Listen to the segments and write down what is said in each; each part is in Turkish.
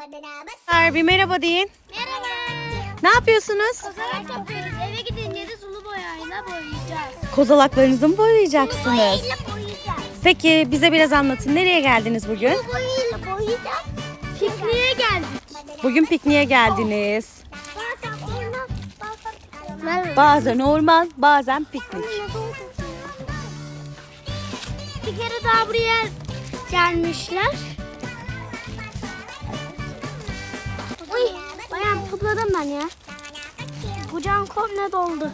Merhaba. Bir merhaba deyin. Merhaba. Ne yapıyorsunuz? Kozalak topluyoruz. Eve gidince de sulu boyayla boyayacağız. Kozalaklarınızı mı boyayacaksınız? Boyayla boyayacağız. Peki bize biraz anlatın. Nereye geldiniz bugün? Sulu boyayla boyayacağız. Pikniğe geldik. Bugün pikniğe geldiniz. Bazen orman, bazen piknik. Bir kere daha buraya gelmişler. Uy, bayağı topladım ben ya. Kucağım komple doldu.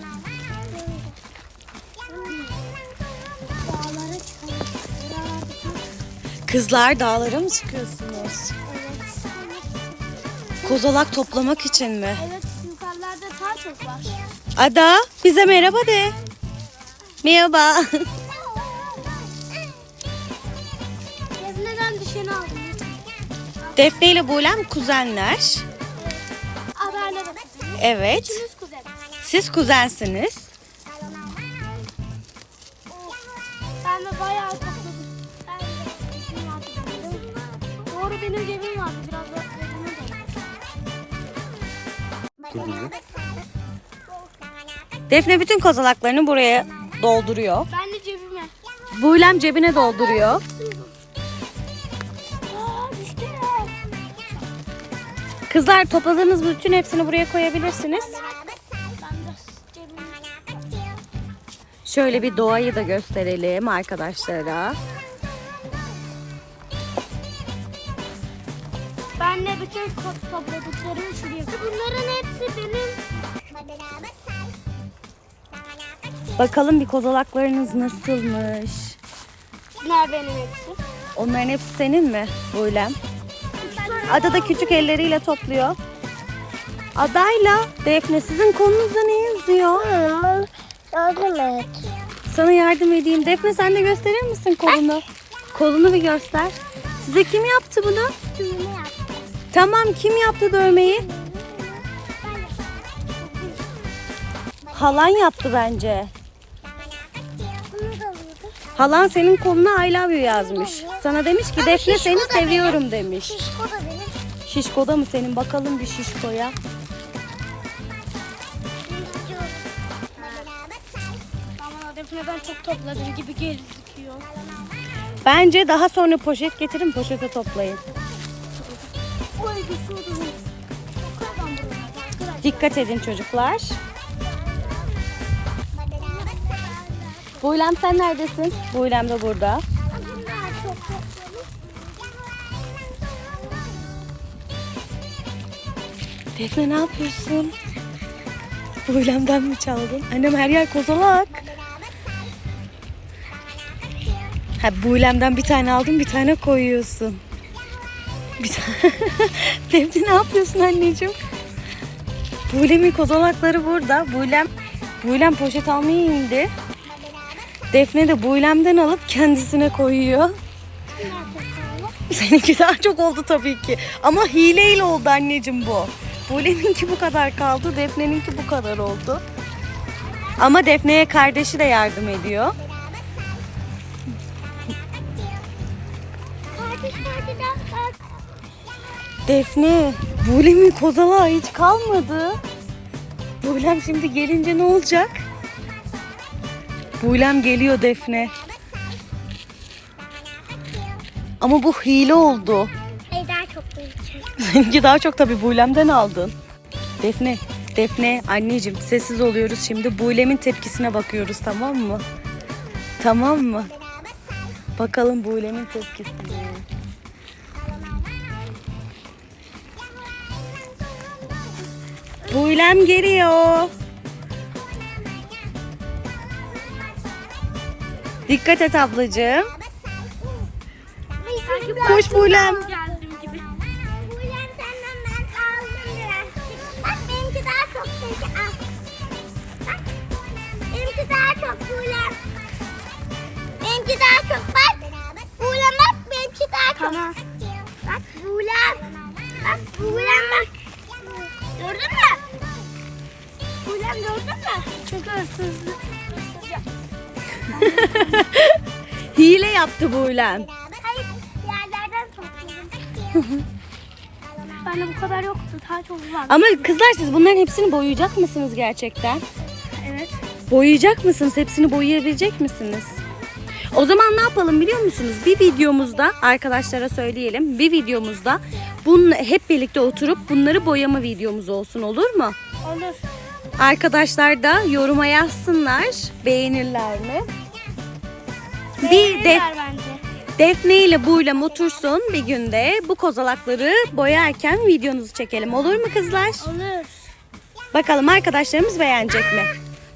Kızlar dağlara mı çıkıyorsunuz? Kozalak toplamak için mi? Evet, yukarılarda daha çok var. Ada bize merhaba de. Merhaba. Defne ile Bulem kuzenler. Evet. Üçümüz kuzen. Siz kuzensiniz. Ben de bayağı topladım. Ben de. Doğru benim cebim vardı. Biraz da de. Defne bütün kozalaklarını buraya dolduruyor. Ben de cebime. Bulem cebine dolduruyor. Kızlar topladığınız bütün hepsini buraya koyabilirsiniz. Şöyle bir doğayı da gösterelim arkadaşlara. Ben de bütün topladıklarımı şuraya Bunların hepsi benim. Bakalım bir kozalaklarınız nasılmış. Bunlar benim hepsi. Onların hepsi senin mi Bulem? Ada da küçük elleriyle topluyor. Adayla Defne sizin kolunuzda ne yazıyor? Yardım et. Sana yardım edeyim. Defne sen de gösterir misin kolunu? Kolunu bir göster. Size kim yaptı bunu? Tamam kim yaptı dövmeyi? Halan yaptı bence. Halan senin koluna I love you yazmış. Sana demiş ki Defne seni seviyorum demiş. Şişko da benim. Şişko'da mı senin? Bakalım bir şişkoya. Aman çok topladım gibi gözüküyor. Bence daha sonra poşet getirin poşete toplayın. Oy şey. Dikkat edin çocuklar. Buylem sen neredesin? Buylem de burada. Defne ne yapıyorsun? Buylemden mi çaldın? Annem her yer kozalak. Ha Buylem'den bir tane aldın bir tane koyuyorsun. Bir tane. Defne ne yapıyorsun anneciğim? Buylem'in kozalakları burada. Buylem, Buylem poşet almaya indi. Defne de Buylem'den alıp kendisine koyuyor. Seninki daha çok oldu tabii ki. Ama hileyle oldu anneciğim bu. Bulem'inki bu kadar kaldı, Defne'ninki bu kadar oldu. Ama Defne'ye kardeşi de yardım ediyor. Defne, Bulem'in kozalağı hiç kalmadı. Bulem şimdi gelince ne olacak? Bulem geliyor Defne. Ama bu hile oldu. Seninki daha çok tabii Bulem'den aldın. Defne, Defne anneciğim sessiz oluyoruz şimdi. Bulem'in tepkisine bakıyoruz tamam mı? Tamam mı? Bakalım Bulem'in tepkisine. Bulem geliyor. Dikkat et ablacığım. Koş Bulem. Çok peki al. Bak. Benimki daha çok Bulem. Benimki daha çok bak. Bulem bak benimki daha çok. Tamam. Bak Bulem. Bak Bulem bak. Gördün mü? Bulem gördün mü? Çok hırsızlı. Hile yaptı Bulem. Hayır yerlerden topladım. bende bu kadar yoktu. Daha çok var. Ama kızlar siz bunların hepsini boyayacak mısınız gerçekten? Evet. Boyayacak mısınız? Hepsini boyayabilecek misiniz? O zaman ne yapalım biliyor musunuz? Bir videomuzda arkadaşlara söyleyelim. Bir videomuzda bunun hep birlikte oturup bunları boyama videomuz olsun olur mu? Olur. Arkadaşlar da yoruma yazsınlar. Beğenirler mi? Bir de Beğenirler bence. Defne ile Buğlem otursun bir günde bu kozalakları boyarken videonuzu çekelim. Olur mu kızlar? Olur. Bakalım arkadaşlarımız beğenecek mi?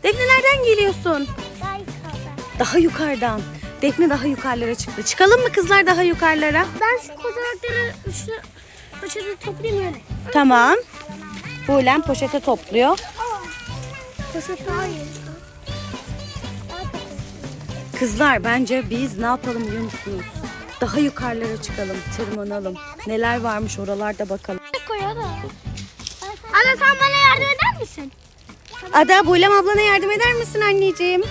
Defne nereden geliyorsun? Daha yukarıdan. Defne daha yukarılara çıktı. Çıkalım mı kızlar daha yukarılara? Ben şu kozalakları üçlü poşete toplayayım öyle. Tamam. Buğlem poşete topluyor. Poşet daha iyi. Kızlar bence biz ne yapalım biliyor musunuz? Daha yukarılara çıkalım, tırmanalım. Neler varmış oralarda bakalım. Anne sen bana yardım eder misin? Ada, Buğlem ablana yardım eder misin anneciğim?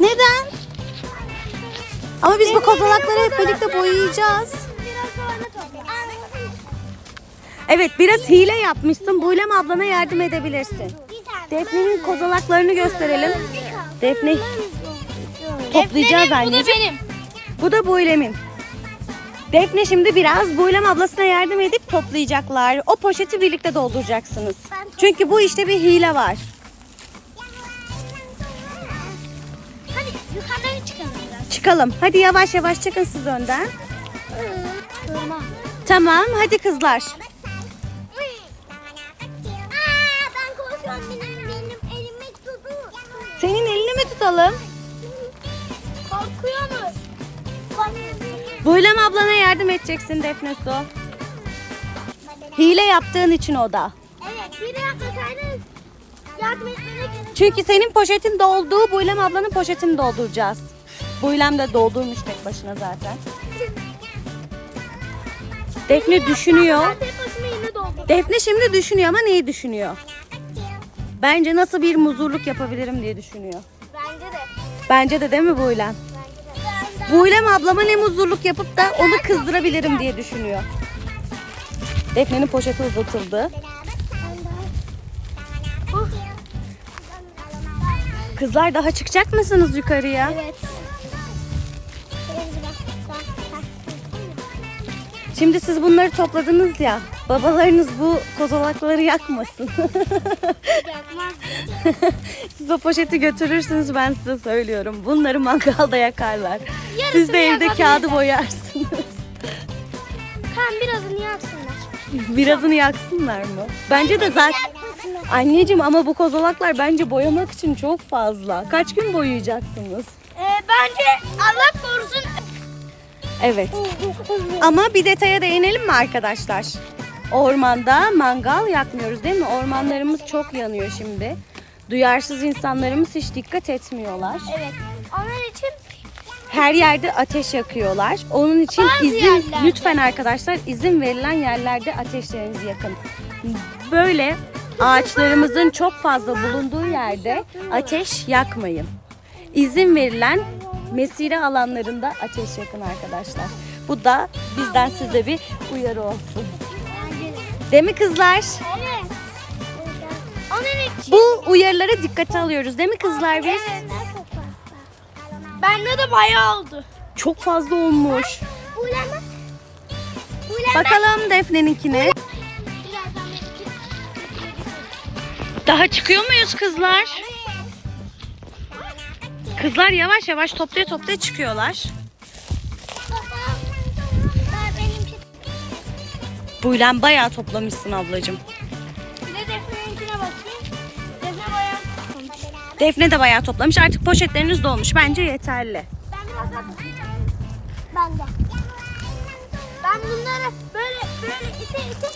Neden? Ama biz bu kozalakları hep birlikte boyayacağız. Evet biraz hile yapmışsın. Buğlem ablana yardım edebilirsin. Defne'nin kozalaklarını gösterelim. Defne toplayacağız anneciğim. benim. Bu da Buğlem'in. Defne şimdi biraz Buğlem ablasına yardım edip toplayacaklar. O poşeti birlikte dolduracaksınız. Çünkü bu işte bir hile var. Hadi yukarıdan çıkalım biraz. Çıkalım. Hadi yavaş yavaş çıkın siz önden. Durma. Tamam hadi kızlar. Aa, ben korkuyorum benim, benim elimi tutun. Senin elini mi tutalım? Buğlem ablana yardım edeceksin Defne Su. Hile yaptığın için o da. Evet, biri yapmasaydın yardım etmene Çünkü senin poşetin doldu, Buğlem ablanın poşetini dolduracağız. Buğlem de doldurmuş tek başına zaten. Defne düşünüyor. Defne şimdi düşünüyor ama neyi düşünüyor? Bence nasıl bir muzurluk yapabilirim diye düşünüyor. Bence de. Bence de değil mi Buğlem? Buğlem ablama ne muzurluk yapıp da onu kızdırabilirim diye düşünüyor. Defne'nin poşeti uzatıldı. Kızlar daha çıkacak mısınız yukarıya? Evet. Şimdi siz bunları topladınız ya. Babalarınız bu kozalakları yakmasın. Siz o poşeti götürürsünüz ben size söylüyorum. Bunları mangalda yakarlar. Siz de Yarısını evde kağıdı boyarsınız. Tamam birazını yaksınlar. Birazını yaksınlar mı? Bence de zaten... Anneciğim ama bu kozalaklar bence boyamak için çok fazla. Kaç gün boyayacaksınız? Ee, bence Allah korusun. Evet. Ama bir detaya değinelim mi arkadaşlar? Ormanda mangal yakmıyoruz değil mi? Ormanlarımız çok yanıyor şimdi. Duyarsız insanlarımız hiç dikkat etmiyorlar. Evet. Onun için Her yerde ateş yakıyorlar. Onun için Bazı izin yerlerde. lütfen arkadaşlar izin verilen yerlerde ateşlerinizi yakın. Böyle ağaçlarımızın çok fazla bulunduğu yerde ateş yakmayın. İzin verilen mesire alanlarında ateş yakın arkadaşlar. Bu da bizden size bir uyarı olsun. Değil mi kızlar? Evet. Onun için. Bu uyarılara dikkate alıyoruz değil mi kızlar biz? Evet. Bende de bayağı oldu. Çok fazla olmuş. Buğlama. Buğlama. Bakalım Defne'ninkine. Daha çıkıyor muyuz kızlar? Kızlar yavaş yavaş toplaya toplaya çıkıyorlar. Buylem bayağı toplamışsın ablacığım. Bir de Defne'ninkine bakayım. Defne bayağı tutmuş. Defne de bayağı toplamış. Artık poşetleriniz dolmuş. Bence yeterli. Ben biraz daha. Ben de. Ben bunları böyle böyle ite ite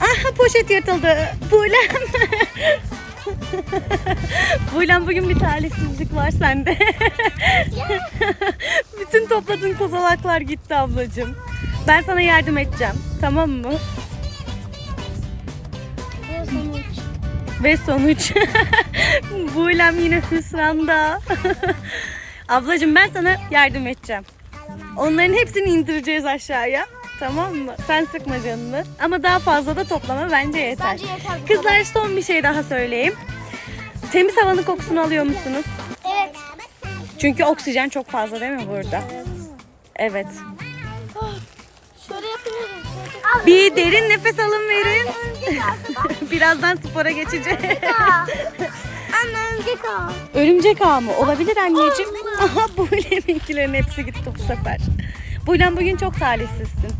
Aha poşet yırtıldı. Buylem. Buylem bugün bir talihsizlik var sende. Bütün topladığın kozalaklar gitti ablacığım. Ben sana yardım edeceğim. Tamam mı? Ve sonuç. Ve sonuç. Yine hüsranda. Ablacığım ben sana yardım edeceğim. Onların hepsini indireceğiz aşağıya. Tamam mı? Sen sıkma canını. Ama daha fazla da toplama bence yeter. Bence yeter bu Kızlar son bir şey daha söyleyeyim. Temiz havanın kokusunu alıyor musunuz? Evet. Çünkü oksijen çok fazla değil mi burada? Evet. Şöyle. Bir derin nefes alın verin. Birazdan spora geçeceğiz. Anne örümcek ağ. Örümcek ağı mı? Olabilir anneciğim. Aha Buğlem'inkilerin hepsi gitti bu sefer. Buğlem bugün çok talihsizsin.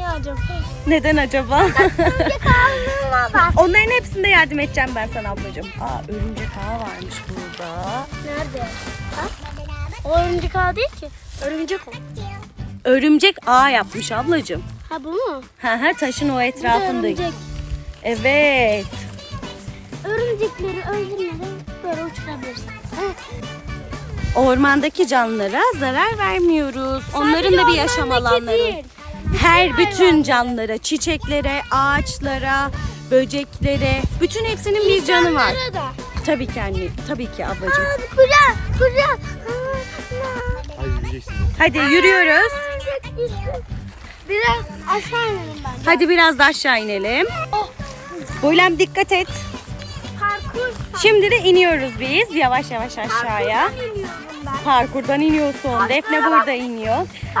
Niye acaba? Neden acaba? Örümcek ağına bak. Onların hepsinde yardım edeceğim ben sana ablacığım. Aa örümcek ağı varmış burada. Nerede? Ha? O örümcek ağ değil ki. Örümcek o. Örümcek ağ yapmış ablacığım. Ha bu mu? Hı hı taşın o etrafında. örümcek. Evet. Örümcekleri öldürmeden böyle uçurabilirsin. Ormandaki canlılara zarar vermiyoruz. Onların da bir yaşam alanları. Her bütün canlılara, çiçeklere, ağaçlara, böceklere, bütün hepsinin bir canı var. Da. Tabii ki anne, tabii ki ablacığım. Aa, kucak, kucak. Hadi. Hadi yürüyoruz. Biraz aşağı inelim bence. Hadi biraz da aşağı inelim. Oh, Buylem dikkat et. parkur. Şimdi de iniyoruz biz yavaş yavaş aşağıya. Parkurdan iniyorum ben. Parkurdan iniyorsun. Defne burada iniyor.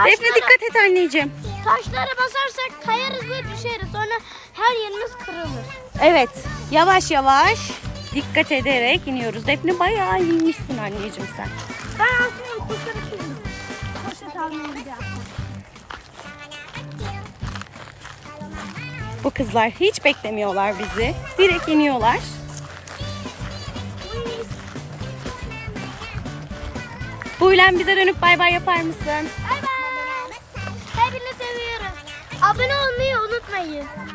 Defne dikkat et anneciğim. Taşlara basarsak kayarız ve düşeriz. Sonra her yerimiz kırılır. Evet, yavaş yavaş dikkat ederek iniyoruz. Defne bayağı inmişsin anneciğim sen. Ben aslında koşarak indim. Poşet almaya gidiyorum. Bu kızlar hiç beklemiyorlar bizi. Direkt iniyorlar. Buylem bize dönüp bay bay yapar mısın? Bay bay.